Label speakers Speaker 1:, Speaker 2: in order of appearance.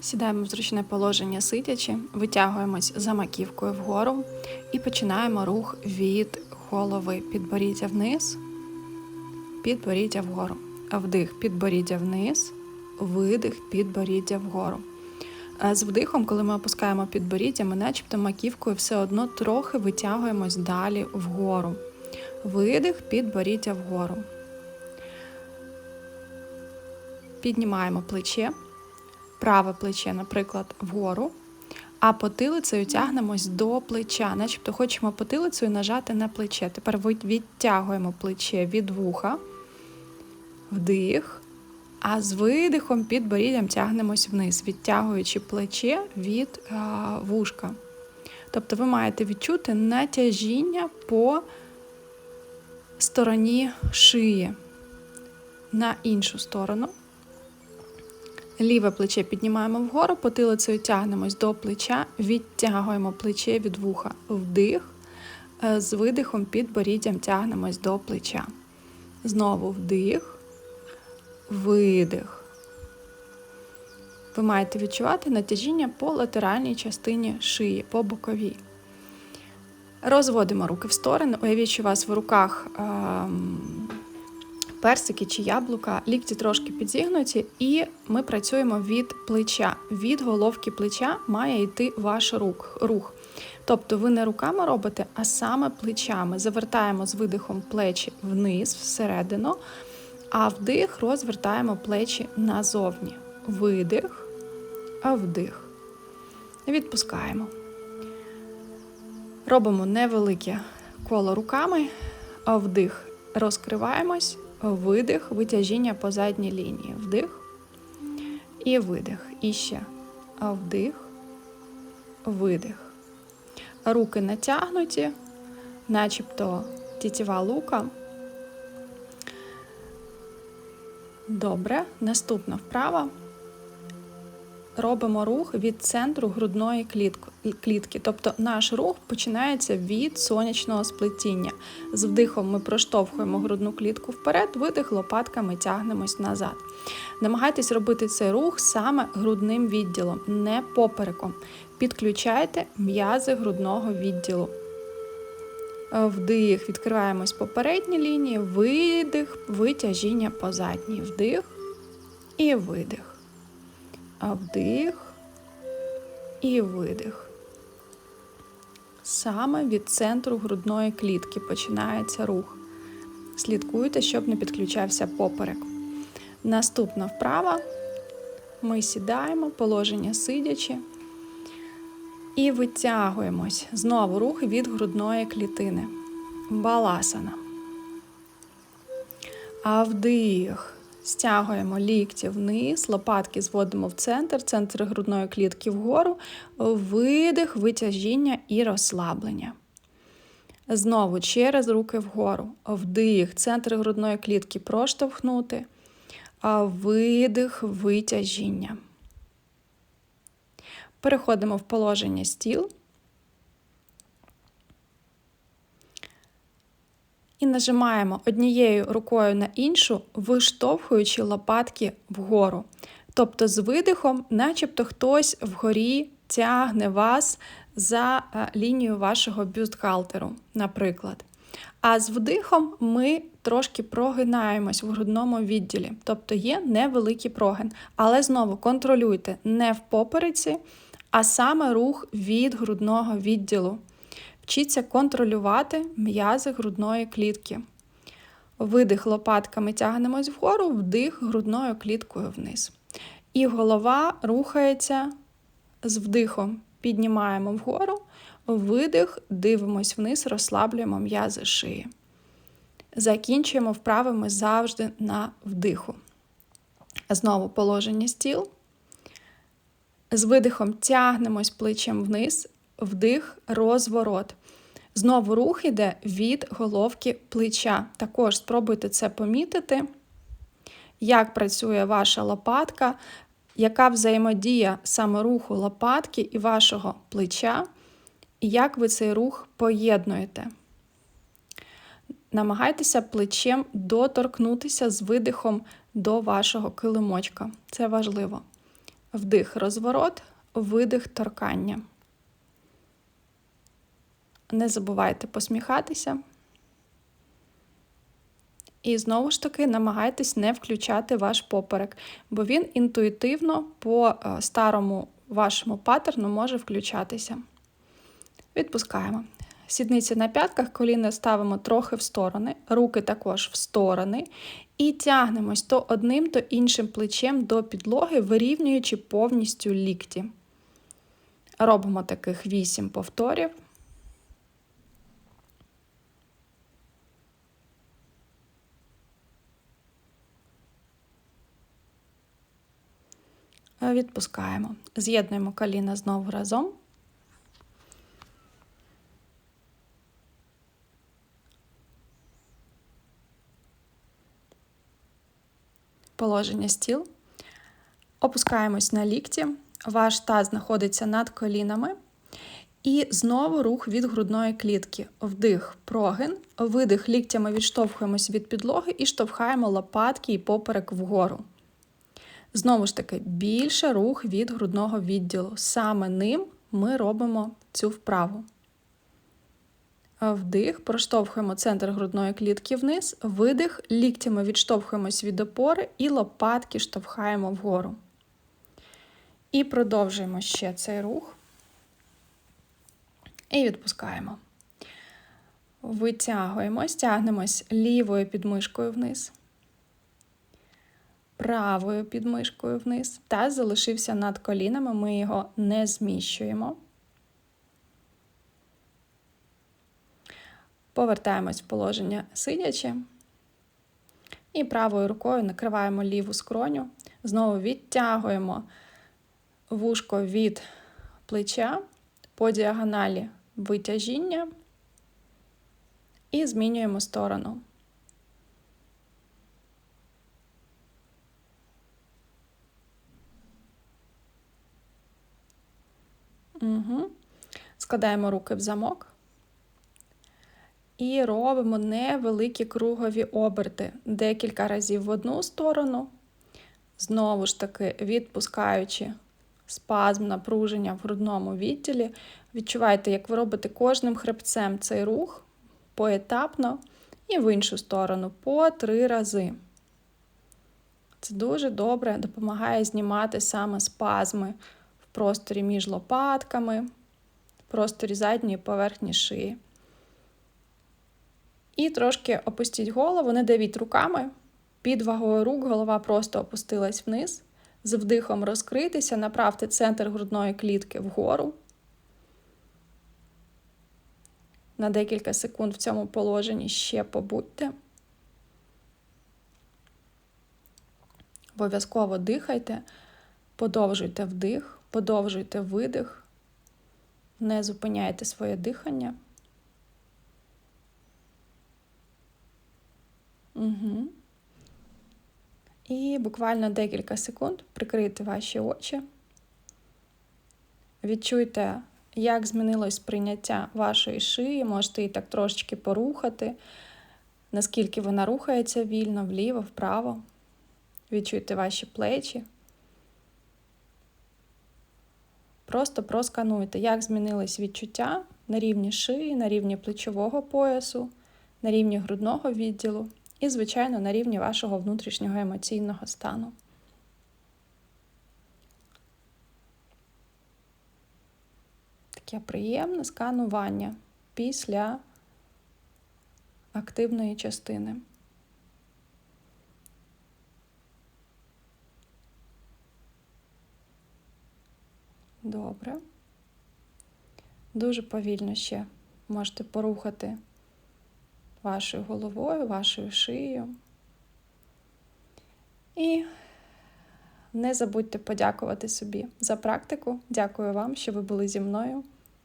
Speaker 1: Сідаємо в зручне положення сидячи, витягуємось за маківкою вгору і починаємо рух від голови підборіддя вниз, підборіддя вгору. Вдих, підборіддя вниз, видих, підборіддя вгору. З вдихом, коли ми опускаємо підборіддя, ми начебто маківкою все одно трохи витягуємось далі вгору. Видих, підборіддя вгору. Піднімаємо плече, праве плече, наприклад, вгору, а потилицею тягнемось до плеча, начебто хочемо потилицею нажати на плече. Тепер відтягуємо плече від вуха, вдих, а з видихом під боріддям тягнемось вниз, відтягуючи плече від а, вушка. Тобто ви маєте відчути натяжіння по стороні шиї на іншу сторону. Ліве плече піднімаємо вгору, потилицею тягнемось до плеча, відтягуємо плече від вуха вдих, е, з видихом під боріддям тягнемось до плеча. Знову вдих, видих. Ви маєте відчувати натяжіння по латеральній частині шиї, по боковій. Розводимо руки в сторони. Уявіть, що у вас в руках ем, персики чи яблука, лікті трошки підзігнуті, і ми працюємо від плеча. Від головки плеча має йти ваш рух. рух. Тобто ви не руками робите, а саме плечами. Завертаємо з видихом плечі вниз, всередину, а вдих розвертаємо плечі назовні. Видих, а вдих. Відпускаємо. Робимо невелике коло руками, вдих розкриваємось, видих, витяжіння по задній лінії. Вдих і видих. І ще вдих, видих. Руки натягнуті, начебто тітєва лука. Добре. Наступна вправа. Робимо рух від центру грудної клітки. Тобто наш рух починається від сонячного сплетіння. З вдихом ми проштовхуємо грудну клітку вперед, видих лопатками тягнемось назад. Намагайтесь робити цей рух саме грудним відділом, не попереком. Підключайте м'язи грудного відділу. Вдих, відкриваємось по передній лінії, видих, витяжіння по задній. Вдих і видих. Вдих і видих. Саме від центру грудної клітки починається рух. Слідкуйте, щоб не підключався поперек. Наступна вправа. Ми сідаємо, положення сидячи. І витягуємось. Знову рух від грудної клітини. Баласана. А вдих. Стягуємо лікті вниз, лопатки зводимо в центр, центр грудної клітки вгору, видих, витяжіння і розслаблення. Знову через руки вгору. Вдих, центр грудної клітки проштовхнути, видих, витяжіння. Переходимо в положення стіл. І нажимаємо однією рукою на іншу, виштовхуючи лопатки вгору. Тобто з видихом, начебто хтось вгорі тягне вас за е, лінію вашого бюстгальтеру, наприклад. А з вдихом ми трошки прогинаємось в грудному відділі, тобто є невеликий прогин. Але знову контролюйте не в попереці, а саме рух від грудного відділу. Вчіться контролювати м'язи грудної клітки. Видих лопатками тягнемось вгору, вдих грудною кліткою вниз. І голова рухається з вдихом. Піднімаємо вгору, видих, дивимось вниз, розслаблюємо м'язи шиї. Закінчуємо вправи завжди на вдиху. Знову положення стіл. З видихом тягнемось плечем вниз, вдих, розворот. Знову рух іде від головки плеча. Також спробуйте це помітити, як працює ваша лопатка яка взаємодія саме руху лопатки і вашого плеча, і як ви цей рух поєднуєте. Намагайтеся плечем доторкнутися з видихом до вашого килимочка. Це важливо. Вдих, розворот, видих, торкання. Не забувайте посміхатися. І знову ж таки намагайтесь не включати ваш поперек, бо він інтуїтивно по е, старому вашому паттерну може включатися. Відпускаємо. Сідниці на п'ятках, коліна ставимо трохи в сторони, руки також в сторони. І тягнемось то одним, то іншим плечем до підлоги, вирівнюючи повністю лікті. Робимо таких 8 повторів. Відпускаємо. З'єднуємо коліна знову разом. Положення стіл. Опускаємось на лікті. Ваш таз знаходиться над колінами. І знову рух від грудної клітки. Вдих, прогин, видих ліктями відштовхуємось від підлоги і штовхаємо лопатки і поперек вгору. Знову ж таки, більше рух від грудного відділу. Саме ним ми робимо цю вправу. Вдих, проштовхуємо центр грудної клітки вниз, видих, ліктями відштовхуємось від опори і лопатки штовхаємо вгору. І продовжуємо ще цей рух. І відпускаємо. Витягуємось, тягнемось лівою підмишкою вниз, правою підмишкою вниз. Таз залишився над колінами, ми його не зміщуємо. Повертаємось в положення сидячи. І правою рукою накриваємо ліву скроню. Знову відтягуємо вушко від плеча по діагоналі витяжіння і змінюємо сторону. Угу. Складаємо руки в замок і робимо невеликі кругові оберти декілька разів в одну сторону, знову ж таки відпускаючи спазм напруження в грудному відділі. Відчувайте, як ви робите кожним хребцем цей рух поетапно і в іншу сторону по три рази. Це дуже добре допомагає знімати саме спазми в просторі між лопатками, в просторі задньої поверхні шиї. І трошки опустіть голову, не давіть руками. Під вагою рук голова просто опустилась вниз. З вдихом розкритися, направте центр грудної клітки вгору. На декілька секунд в цьому положенні ще побудьте. Обов'язково дихайте, подовжуйте вдих, подовжуйте видих, не зупиняйте своє дихання. Угу. І буквально декілька секунд прикрийте ваші очі. Відчуйте, як змінилось сприйняття вашої шиї, можете її так трошечки порухати, наскільки вона рухається вільно, вліво, вправо. Відчуйте ваші плечі. Просто проскануйте, як змінились відчуття на рівні шиї, на рівні плечового поясу, на рівні грудного відділу і, звичайно, на рівні вашого внутрішнього емоційного стану. Таке приємне сканування після активної частини. Добре. Дуже повільно ще можете порухати вашою головою, вашою шиєю. І не забудьте подякувати собі за практику. Дякую вам, що ви були зі мною.